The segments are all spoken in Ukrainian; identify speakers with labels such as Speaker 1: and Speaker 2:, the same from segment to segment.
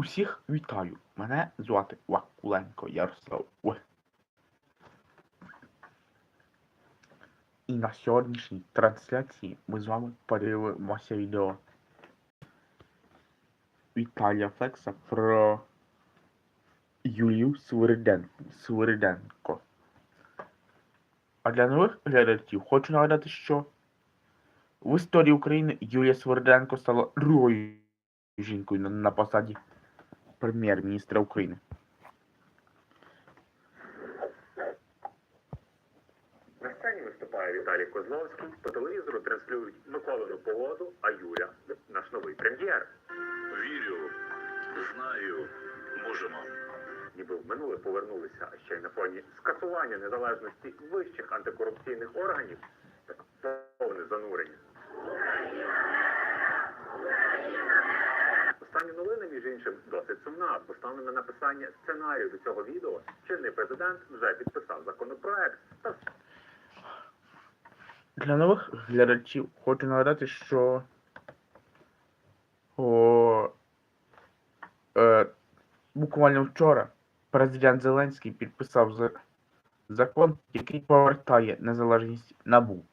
Speaker 1: Усіх вітаю. Мене звати Вакуленко Ярослав. І на сьогоднішній трансляції ми з вами подивимося відео Віталія Флекса про Юлію Свириденко. А для нових глядачів хочу нагадати, що в історії України Юлія Свириденко стала другою жінкою на посаді прем'єр-міністра України.
Speaker 2: На сцені виступає Віталій Козловський, по телевізору транслюють Миколину погоду, а Юля наш новий прем'єр.
Speaker 3: Вірю, знаю, можемо.
Speaker 2: Ніби в минуле повернулися, а ще й на фоні скасування незалежності вищих антикорупційних органів. Так повне занурення. Останні новини, між іншим, досить сумна, бо станом на написання сценарію до цього відео чинний президент вже підписав законопроект
Speaker 1: Для нових глядачів хочу нагадати, що о, е, буквально вчора президент Зеленський підписав за- закон, який повертає незалежність НАБУ.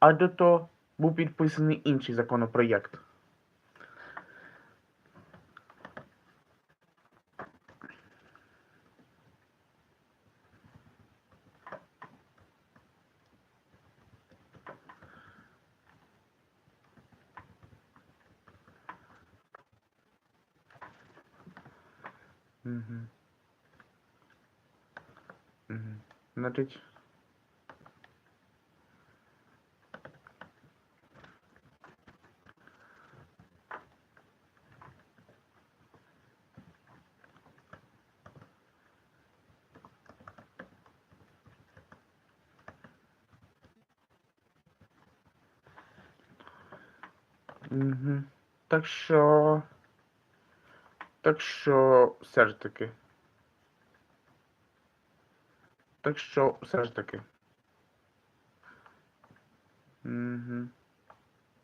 Speaker 1: А до того був підписаний інший законопроєкт. Угу. Угу. Значить. Угу. Так що. Так що все ж таки. Так що все ж таки. Угу.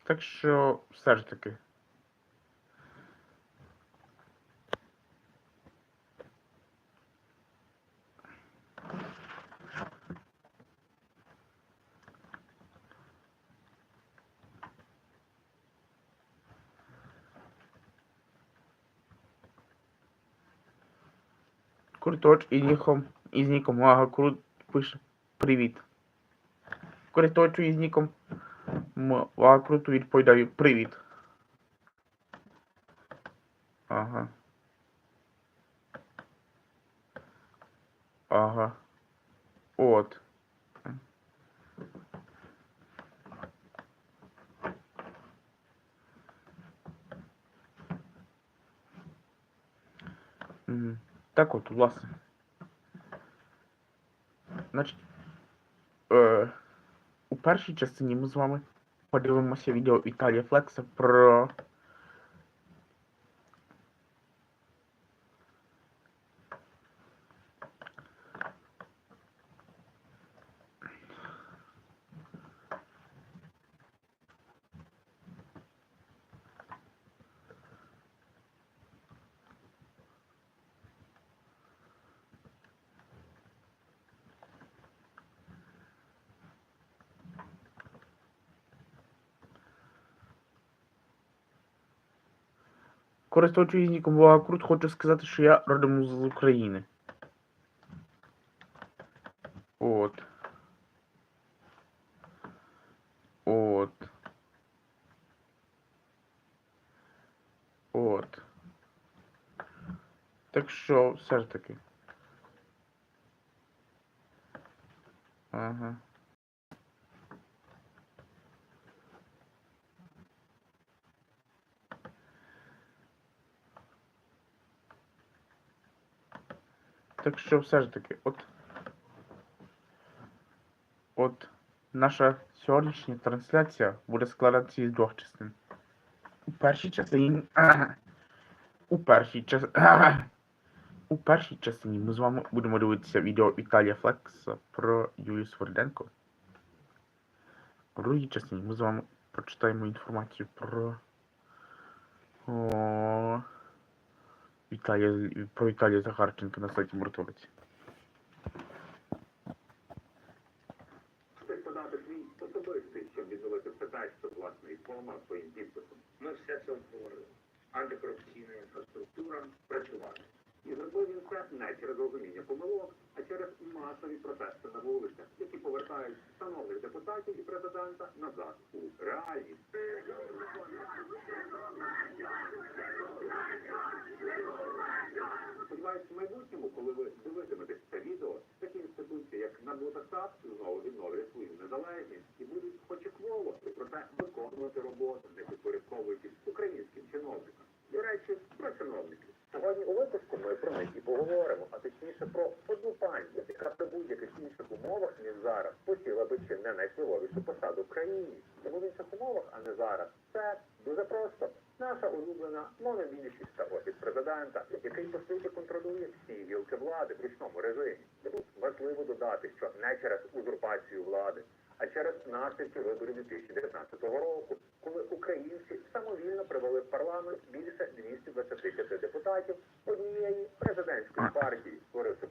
Speaker 1: Так що все ж таки. Курточ із ніком, із ніком Мага Крут пише Привіт. Курточу із ніком Мага Круту відповідаю Привіт. Ага. Ага. От. Мгм. Так от, власне. Значить, е, у першій частині ми з вами подивимося відео Італія Флекса про. Користуючись ніком Вагакрут, хочу сказати, що я родом з України. От. От. От. Так що, все ж таки. Ага. Так що все ж таки, от. От наша сьогоднішня трансляція буде складатися із двох частин. У першій частині. У першій частині. У першій частині ми з вами будемо дивитися відео Віталія Флекса про Юлію Сверденко. У другій частині ми з вами прочитаємо інформацію про. О... Віталія, про Віталія Захарченка на сайті
Speaker 2: підписом.
Speaker 3: Ми все це обговорили. Антикорупційна інфраструктура
Speaker 2: працювати. І зробив він це навіть розуміння помилок, а через масові протести на вулицях, які повертають шановних депутатів і президента назад у реальність. Сподіваюсь, в майбутньому, коли ви дивитиметесь це відео, такі інституції, як НАБУ-ТАСАП, знову відновлять свою незалежність і будуть хоч і кволо, проте виконувати роботу, не підпорядковуючись українським чиновникам. До речі, про чиновників. Сьогодні у випуску ми про них і поговоримо, а точніше про пані, яка при будь-яких інших умовах, ніж зараз, посіла би чи не найвпливовішу посаду в країні. Тому в інших умовах, а не зараз. Це дуже просто. Наша улюблена монобільшість та офіс президента, який по суті контролює всі гілки влади в ручному режимі. Тут важливо додати, що не через узурпацію влади, а через наслідки виборів 2019 року, коли українці самовільно привели в парламент більше 225 депутатів однієї президентської партії, створивши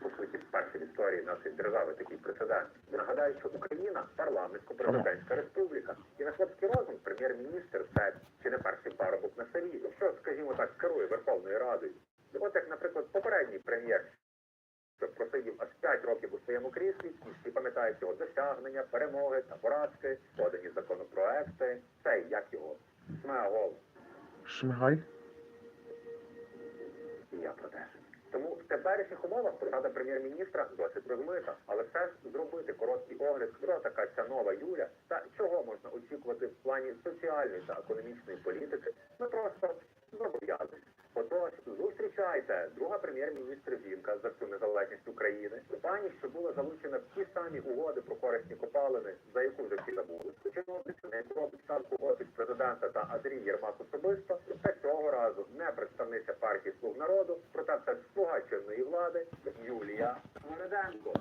Speaker 2: по суті перший в історії нашої держави такий прецедент. Нагадаю, що Україна парламентсько-президентська республіка. І на хлопський розум прем'єр-міністр це чи не перший парубок на селі, що, скажімо так, керує Верховною Радою. І От як, наприклад, попередній прем'єр, що просидів аж 5 років у своєму кріслі, і всі пам'ятають його досягнення, перемоги та поразки, подані законопроекти, цей, як його, Смагол.
Speaker 1: Шмигаль?
Speaker 2: І я про те. Тому в теперішніх умовах посада прем'єр-міністра досить розмита, але все ж зробити короткий огляд, хто така ця нова Юля та чого можна очікувати в плані соціальної та економічної політики, ми просто зобов'язані. Отож, зустрічайте друга прем'єр-міністр жінка за всю незалежність України, пані, що була залучена в ті самі угоди про корисні копалини, за яку вже всі забули. Чиновницю, на яку робить ставку офіс президента та Андрій Єрмак особисто, та цього разу не представниця партії Слуг народу, проте це слуга чинної влади Юлія Смириденко.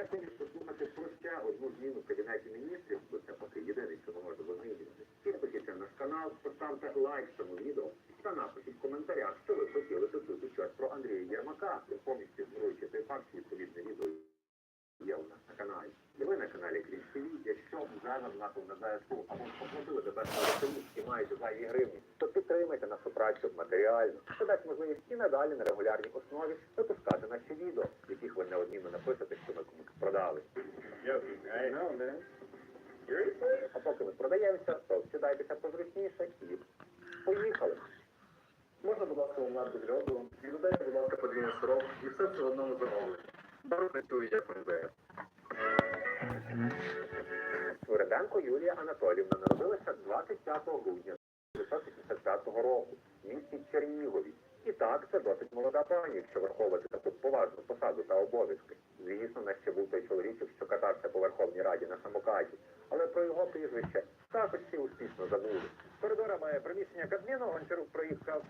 Speaker 2: Перед тим, як послухати про ще одну зміну в кабінеті міністрів, бо це поки єдине, що ми можемо змінювати. Підпишіться на наш канал, поставте лайк цьому відео та напишіть в коментарях, що ви хотіли почути щось про Андрія Єрмака, повністю ігноруючи той факт, відповідне відео є у нас на каналі. І ви на каналі Кріч ТВ, якщо вже задонатив на ЗСУ або поплатили до першого ЗСУ і маєте зайві гривні, то підтримайте нашу працю матеріально. Це дасть можливість і надалі на регулярній основі випускати наші відео, в яких ви неодмінно напишете, що ми комусь продали. А поки ми продаємося, то сідайтеся позручніше і поїхали.
Speaker 4: Можна, будь ласка, у нас без льоду, і додайте, будь ласка, подвійний сирок, і все це в одному замовленні. Як МВС.
Speaker 2: Свириденко Юлія Анатоліївна народилася 25 грудня 1975 року в місті Чернігові. І так, це досить молода пані, якщо враховувати таку поважну посаду та обов'язки. Звісно, не ще був той чоловічок, що катався по Верховній Раді на самокаті, але про його прізвище також всі успішно забули. Коридорами приміщення Кабміну Гончарук проїхав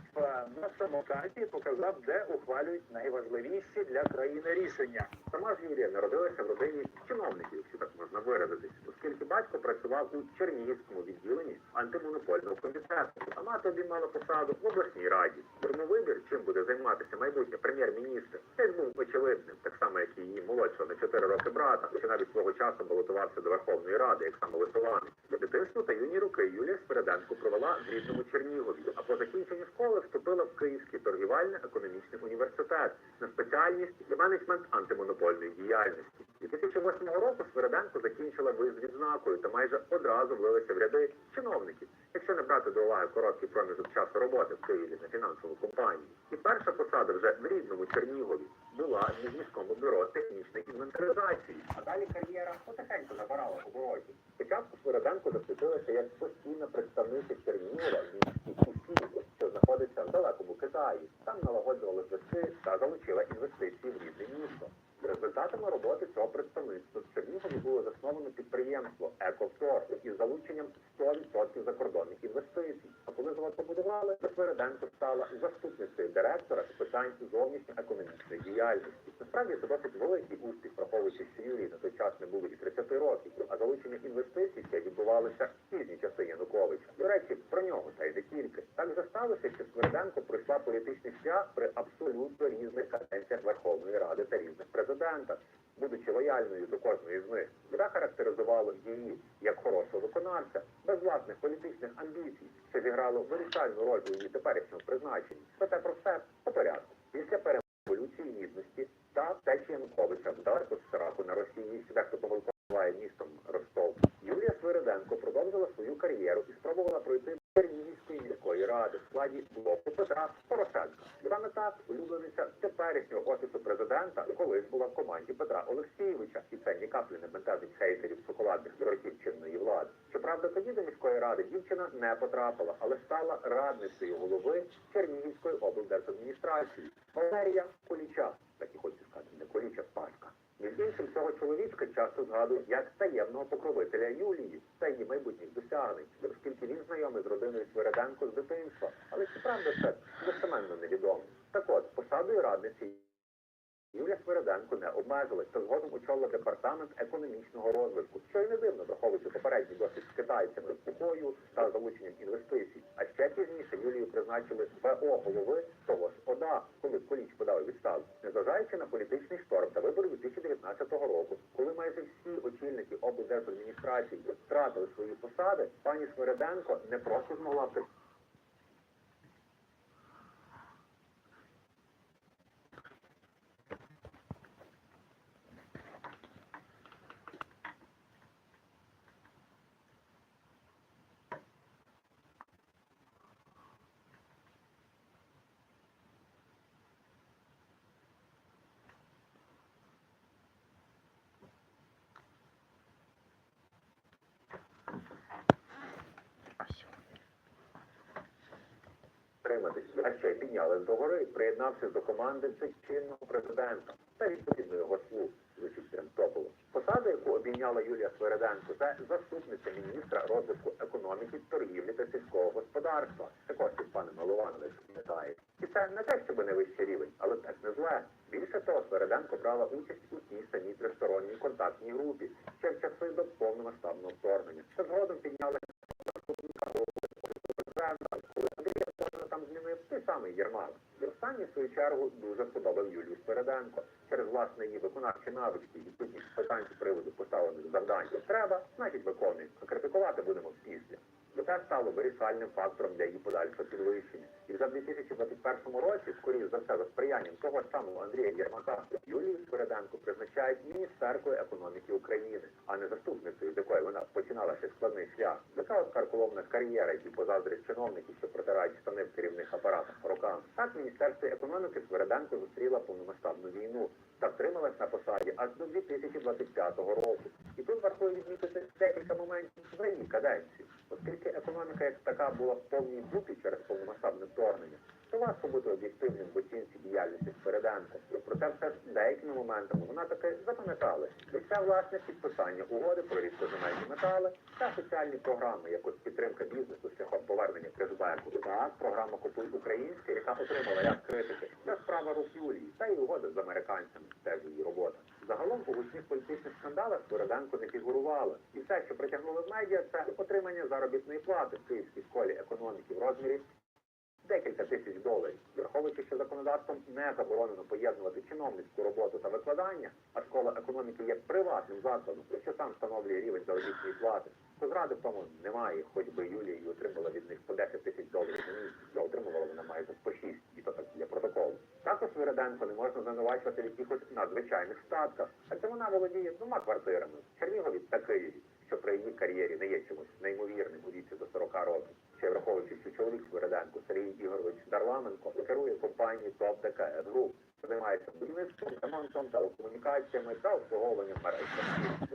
Speaker 2: на самокаті показав, де ухвалюють найважливіші для країни рішення. Сама ж Юлія народилася в родині чиновників, якщо так можна виразитись, оскільки батько працював у Чернігівському відділенні антимонопольного комітету, а мати обіймала посаду в обласній раді. Дурний вибір, чим буде займатися майбутнє прем'єр-міністр, теж був очевидним, так само як і її молодшого на 4 роки брата, що навіть свого часу балотувався до Верховної Ради як саме самовисуванець. Дитинство та юні роки Юлія Спереденко провела в рідному Чернігові, а по закінченні школи вступила в Київський торгівельно-економічний університет на спеціальність менеджмент антимонопольної діяльності. 2008 року Свереденко закінчила виз з відзнакою та майже одразу влилася в ряди чиновників, якщо не брати до уваги короткий проміжок часу роботи в Києві на фінансову компанію. І перша посада вже в рідному Чернігові була в міському бюро технічної інвентаризації. А далі кар'єра потихеньку набирала оборотів. Спочатку Свереденко засвітилася як постійна представниця Чернігова в місті Кусі, що знаходиться в далекому Китаї. Там налагоджували зв'язки та залучила інвестиції в рідне місто. Результатами роботи цього представництва в Чернігові було засновано підприємство «Екофор» із залученням 100% закордонних інвестицій. А коли побудували, то стала заступницею директора з питань зовнішньоекономічної діяльності. Насправді це досить великий успіх, враховуючи, що на той час не було і 30 років, а залучення інвестицій ще відбувалося в пізні часи Януковича. До речі, про нього та й не тільки. Так вже сталося, що Сверденко пройшла політичний шлях при абсолютно різних каденціях Верховної Ради та різних президентах, будучи лояльною до кожної з них. Вона характеризувала її як хорошого виконавця, без власних політичних амбіцій, що зіграло вирішальну роль у її теперішньому призначенні. Проте про все по порядку. Після перемоги революції гідності та втечі Януковича далеко з страху на Росії, дехто помилково називає містом Ростов. Юлія Свириденко продовжила свою кар'єру і спробувала пройти Чернігівської міської ради в складі блоку Петра Порошенка. Саме так улюблениця теперішнього офісу президента колись була в команді Петра Олексійовича, і це ні каплі не бентежить хейтерів шоколадних дорогів чинної влади. Щоправда, тоді до міської ради дівчина не потрапила, але стала радницею голови Чернігівської облдержадміністрації Валерія Коліча. Коліча Пашка. Між іншим, цього чоловічка часто згадують як таємного покровителя Юлії та її майбутніх досягнень, оскільки він знайомий з родиною Свириденко з дитинства. Але чи правда це достеменно невідомо. Так от, посадою радниці Юлія Свириденко не обмежилась та згодом очолила департамент економічного розвитку, що й не дивно, враховуючи попередній досвід з китайцями, кукою та залученням інвестицій. А ще пізніше Юлію призначили ВО голови того ж ОДА, коли Куліч подав у відставку. Незважаючи на політичний шторм та вибори 2019 року, коли майже всі очільники облдержадміністрації втратили свої посади, пані Свириденко не просто змогла ще й підняли до гори, приєднавшись до команди чинного президента та відповідно його слуг, звучить прям топово. Посада, яку обійняла Юлія Свереденко, це заступниця міністра розвитку економіки, торгівлі та сільського господарства. Також від пане Милованович пам'ятає. І це не те, щоб не вищий рівень, але теж не зле. Більше того, Свереденко брала участь у тій самій тристоронній контактній групі, ще в часи до повномасштабного вторгнення. Та згодом підняли заступника голови президента, коли Андрій Антонов там змінив той самий Єрмак. І останній, в свою чергу, дуже сподобав Юлію Спереденко через власне її виконавчі навички і питань з приводу поставлених завдань. Треба, значить виконуй. А критикувати будемо після. Бо це стало вирішальним фактором для її подальшого підвищення. І вже в 2021 році, скоріш за все, за сприянням того ж самого Андрія Єрмака, Юлію Свереденко призначають міністеркою економіки України, а не заступницею, з якої вона починала ще складний шлях. Така от карколомна кар'єра, які позаздрять чиновників, що протирають штани в керівних апаратах роками. Так, в Міністерстві економіки Свереденко зустріла повномасштабну війну та втрималась на посаді аж до 2025 року. І тут варто відмітити декілька моментів її каденції. Оскільки економіка як така була в повній дупі через повномасштабне вторгнення, то важко бути об'єктивним в оцінці діяльності Спереденко. Проте все ж деякими моментами вона таки запам'ятала. І це власне підписання угоди про рідкоземельні метали та соціальні програми, як от підтримка бізнесу шляхом повернення Крижбеку. Так, програма Купуй українське, яка отримала ряд критики. Це справа рук Юлії та й угода з американцями. Теж її робота. Загалом у гучних політичних скандалах Свереденко не фігурувала. І все, що притягнуло в медіа, це отримання заробітної плати в Київській школі економіки в розмірі декілька тисяч доларів. Враховуючи, що законодавством не заборонено поєднувати чиновницьку роботу та викладання, а школа економіки є приватним закладом, що сам встановлює рівень заробітної плати, то зради в тому немає, хоч би Юлія і отримала від них по 10 тисяч доларів на місяць, а отримувала вона майже по 6, і то так для протоколу. Також не можна звинувачувати в якихось надзвичайних статках, адже вона володіє двома квартирами Чернігові та Києві, що при її кар'єрі не є чимось неймовірним у віці до 40 років. Ще враховуючи, що чоловік Свириденко Сергій Ігорович Дарламенко керує компанією ТОП ДКС Груп, що займається будівництвом, ремонтом, телекомунікаціями та обслуговуванням мереж.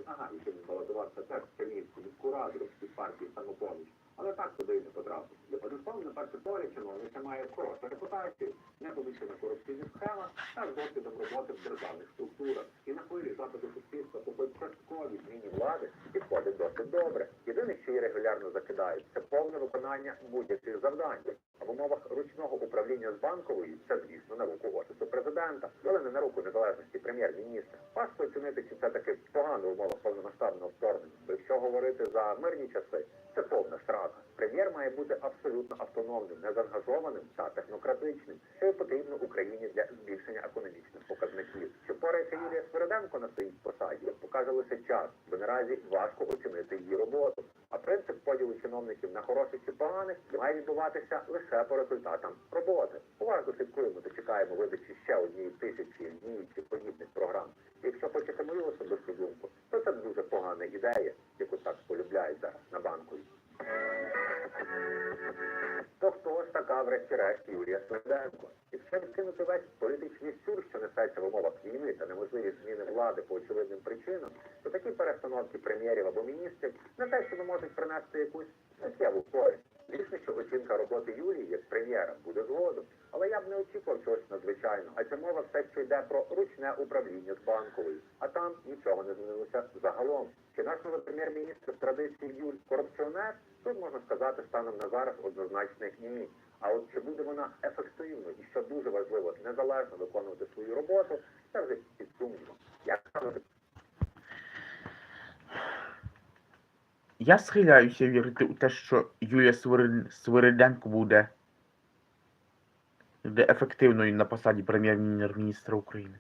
Speaker 2: Ага, і він балотувався теж в Чернігівську міську раду від партії самопоміч. Але так туди не потрапив. Безусловно, на перший погляд чиновниця має хорошу репутацію, не помічена корупційна схема та з досвідом роботи в державних структурах. І на хвилі запиту суспільства по частковій зміні влади підходить досить добре. Єдине, що її регулярно закидають, це повне виконання будь-яких завдань. А в умовах ручного управління з банкової це, звісно, на руку офісу президента, але не на руку незалежності прем'єр-міністра. Важко оцінити, чи це таки погано в умовах повномасштабного вторгнення. Якщо говорити за мирні часи, це повна срака. Прем'єр має бути абсолютно автономним, незаангажованим та технократичним, що й потрібно Україні для збільшення економічних показників. Чи впорається Юлія Свириденко на своїй посаді, покаже лише час, бо наразі важко оцінити її роботу. А принцип поділу чиновників на хороших чи поганих має відбуватися лише по результатам роботи. Уважно слідкуємо та чекаємо видачі ще однієї тисячі днів чи подібних програм. Якщо хочете мою особисту думку, то це дуже погана ідея, яку так полюбляють зараз на банку. То хто ж така, врешті-решт, Юлія Свириденко? Якщо відкинути весь політичний сюр, що несеться в умовах війни та неможливість зміни влади по очевидним причинам, то такі перестановки прем'єрів або міністрів не те, що можуть принести якусь суттєву користь. Звісно, що оцінка роботи Юлії як прем'єра буде згодом, але я б не очікував чогось надзвичайного. Адже мова все ще йде про ручне управління з банковою, а там нічого не змінилося загалом. Чи наш новий прем'єр-міністр з традиції Юль корупціонер? Тут можна сказати станом на зараз однозначно ні. А от чи буде вона ефективно і що дуже важливо, незалежно виконувати свою роботу, це вже під сумнівом. Як
Speaker 1: Я схиляюся вірити у те, що Юлія Свири- Свириденко буде, буде ефективною на посаді прем'єр-міністра України.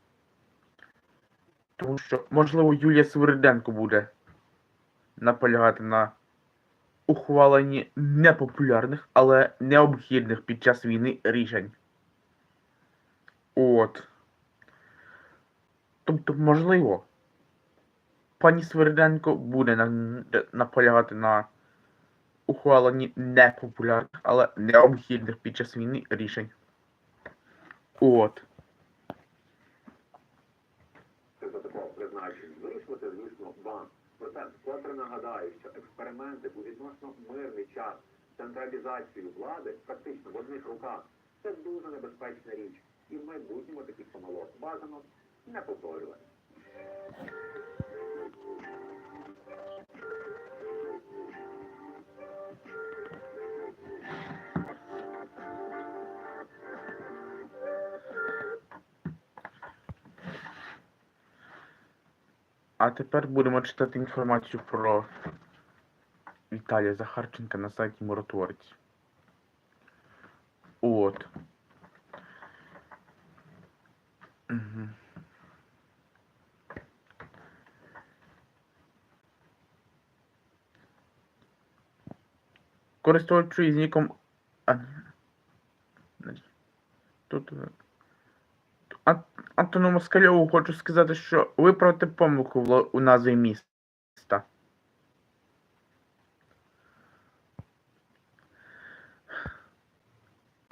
Speaker 1: Тому що, можливо, Юлія Свириденко буде наполягати на ухваленні непопулярних, але необхідних під час війни рішень. От. Тобто, можливо, пані Свириденко буде на, наполягати на ухваленні непопулярних, але необхідних під час війни рішень. От.
Speaker 2: нагадаю, що експерименти у відносно мирний час централізацію влади фактично в одних руках це дуже небезпечна річ. І в майбутньому таких помилок бажано не повторювати.
Speaker 1: А тепер будемо читати інформацію про Віталія Захарченка на сайті Миротворець. От. Користувачі з ніком. А... Тут. е, А... Антону Москальову хочу сказати, що виправте помилку в у назві міста.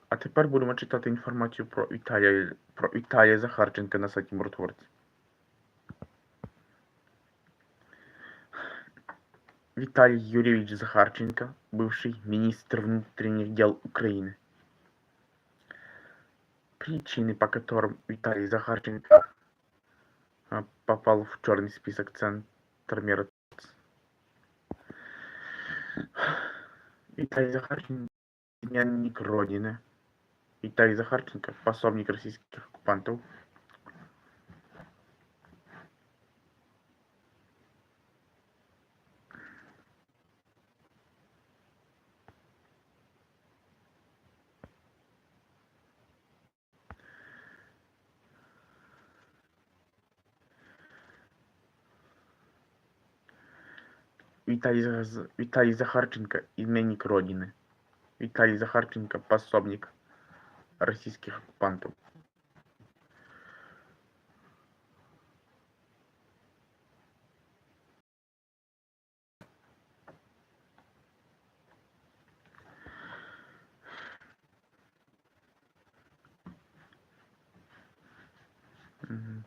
Speaker 1: А тепер будемо читати інформацію про Віталія, про Віталія Захарченка на сайті Миротворці. Віталій Юрійович Захарченко, бывший министр внутренних дел Украины. Причины, по которым Виталий Захарченко а, попал в черный список Центр мира. Виталий Захарченко – изменник Родины. Виталий Захарченко – пособник российских оккупантов. Виталий, Виталий Захарченко – изменник Родины. Виталий Захарченко – пособник российских оккупантов. Мгм.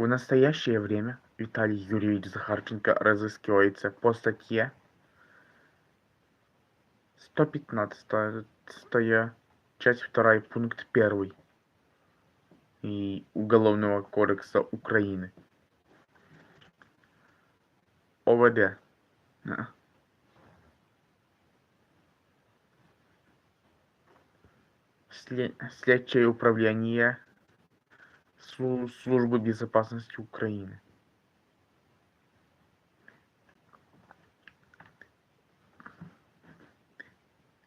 Speaker 1: В настоящее время Виталий Юрьевич Захарченко разыскивается по статье 115, стоя часть 2, пункт 1 и Уголовного кодекса Украины. ОВД. А. Сле- Следчее управление Службы безопасности Украины.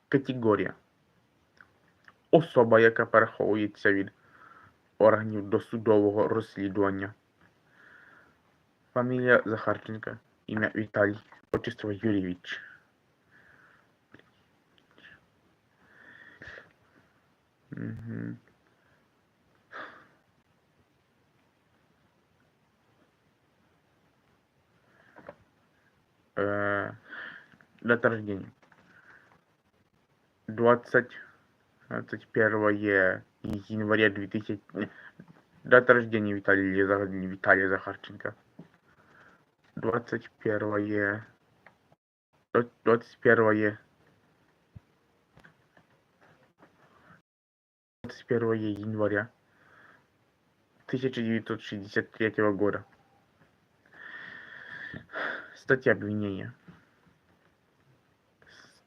Speaker 1: Категорія. Особа, яка переховується від органів досудового розслідування. Фамілія Захарченка. Ім'я Віталій. Отчество Юрійович. Угу. Э, дата рождения. 20 21 января 2000 не, дата рождения Виталия, Зах- Виталия Захарченко 21 двадцать- 21 21 января 1963 года статья обвинения.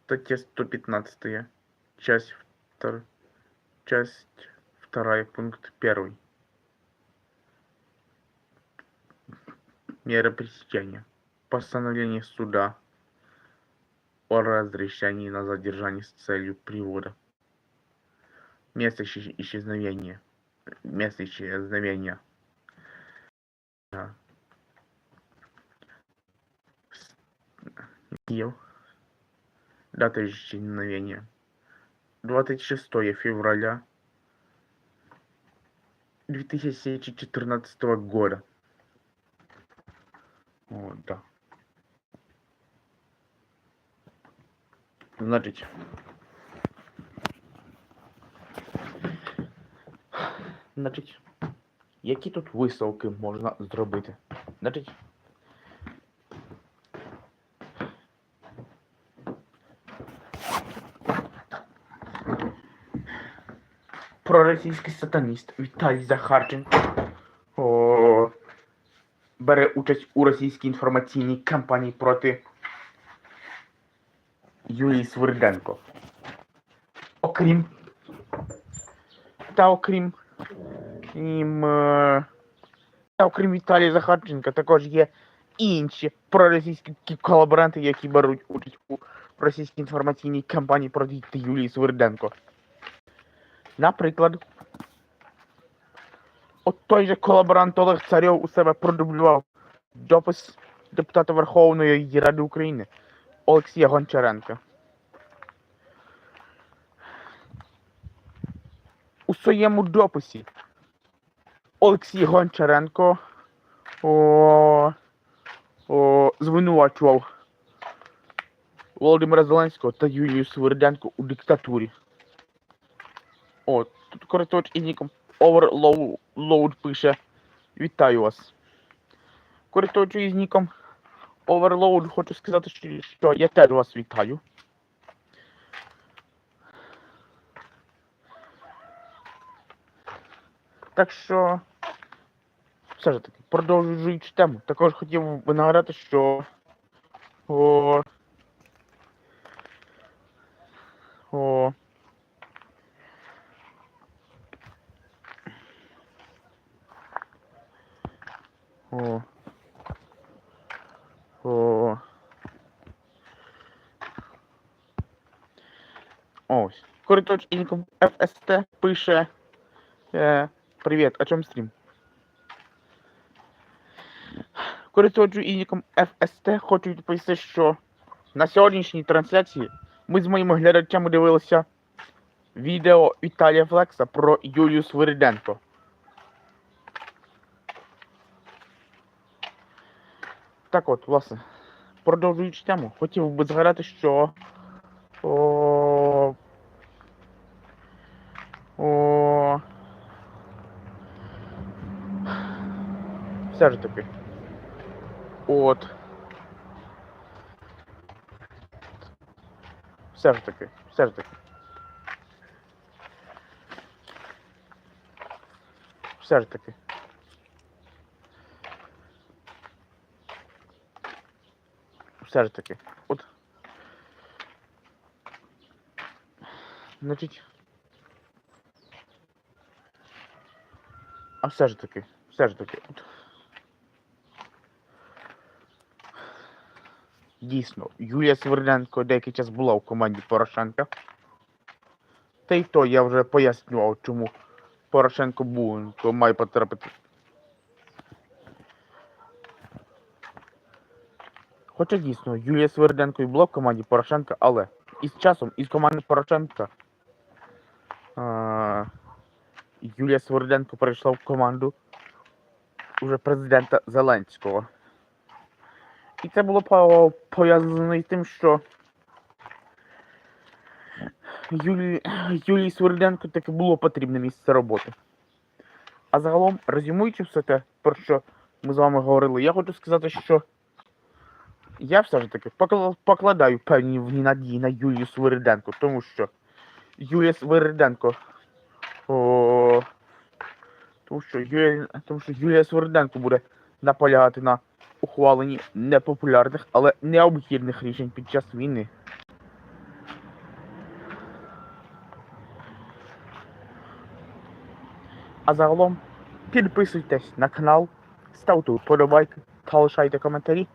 Speaker 1: Статья 115 часть втор... часть вторая пункт первый. Мера пресечения. Постановление суда о разрешении на задержание с целью привода. Место исчез- исчезновения. Место исчезновения Киев дата исчезновения 26 февраля 2014 года. Вот, да. Значить. Значить, які тут висновки можна зробити? Значить. Проросійський сатаніст Віталій Захарченко о, бере участь у російській інформаційній кампанії проти Юлії Свириденко. Окрім та окрім ім, е, та окрім Віталія Захарченка також є інші проросійські колаборанти, які беруть участь у російській інформаційній кампанії проти Юлії Свириденко. Наприклад, от той же колаборант Олег Царьов у себе продублював допис депутата Верховної Ради України Олексія Гончаренка. У своєму дописі Олексій Гончаренко о, о, звинувачував Володимира Зеленського та Юлію Свириденко у диктатурі. От, тут користувач із ніком Overload пише Вітаю вас. Користувачу із ніком Overload хочу сказати, що я теж вас вітаю. Так що, все ж таки, продовжуючи тему, також хотів би нагадати, що о, о, о, о, ось. Короточ інком FST пише е, Привіт, о чому стрім? Користувачу ініком FST хочу відповісти, що на сьогоднішній трансляції ми з моїми глядачами дивилися відео Віталія Флекса про Юлію Свириденко. Так от, власне, продовжуючи тему, хотів би згадати, що. О... О... Все ж таки. От. Все ж таки, все ж таки. все ж таки. Все ж таки. От. Значить. А все ж таки, все ж таки. От. Дійсно, Юлія Сверденко деякий час була в команді Порошенка. Та й то я вже пояснював, чому Порошенко був, то має потрапити. Хоча дійсно, Юлія Сверденко і була в команді Порошенка, але із часом із команди Порошенка а, Юлія Сверденко перейшла в команду уже президента Зеленського. І це було по- пов'язано із тим, що Юлі... Юлії Сверденко таки було потрібне місце роботи. А загалом, резюмуючи все те, про що ми з вами говорили, я хочу сказати, що я все ж таки покладаю певні надії на Юлію Свириденко, тому що Юлія Свириденко. О, тому що Юлія, тому що Юлія Свириденко буде наполягати на ухваленні непопулярних, але необхідних рішень під час війни. А загалом підписуйтесь на канал, ставте вподобайки та лишайте коментарі.